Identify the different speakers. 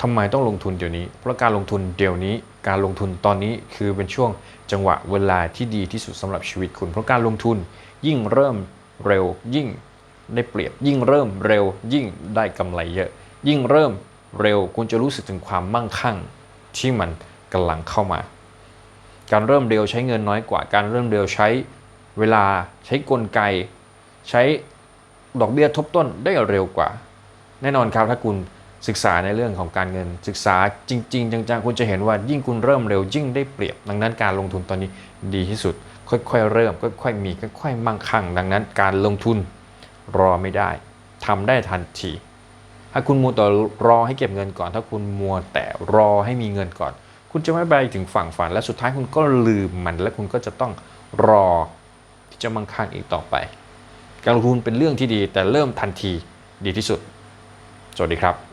Speaker 1: ทำไมต้องลงทุนเดี๋ยวนี้ เพราะการลงทุนเดี๋ยวนี้ การลงทุนตอนนี้คือเป็นช่วงจังหวะเวลาที่ดีที่สุดสำหรับชีวิตคุณ เพราะการลงทุนยิ่งเริ่มเร็วยิ่งได้เปรียบ ยิ่งเริ่มเร็ว ยิ่งได้กำไรเยอะ ยิ่งเริ่มเร็วคุณจะรู้สึกถึงความมั่งคั่งที่มันกำลังเข้ามา การเริ่มเร็วใช้เงินน้อยกว่า การเริ่มเร็วใช้เวลาใช้กลไก ใช้ดอกเบี้ยทบต้นได้เร็วกว่า แน่นอนครับถ้าคุณ ศึกษาในเรื่องของการเงิน ศึกษาจริง ๆ จังๆ คุณจะเห็นว่ายิ่งคุณเริ่มเร็วยิ่งได้เปรียบ ดังนั้นการลงทุนตอนนี้ดีที่สุด ค่อยๆ เริ่มค่อยๆมีค่อยๆมั่งคั่ง ดังนั้นการลงทุนรอไม่ได้ทำได้ทันที ถ้าคุณมัวแต่รอให้เก็บเงินก่อน ถ้าคุณมัวแต่รอให้มีเงินก่อน คุณจะไม่ไปถึงฝั่งฝัน และสุดท้ายคุณก็ลืมมัน และคุณก็จะต้องรอที่จะมั่งคั่งอีกต่อไป การลงทุนเป็นเรื่องที่ดี แต่เริ่มทันทีดีที่สุด สวัสดีครับ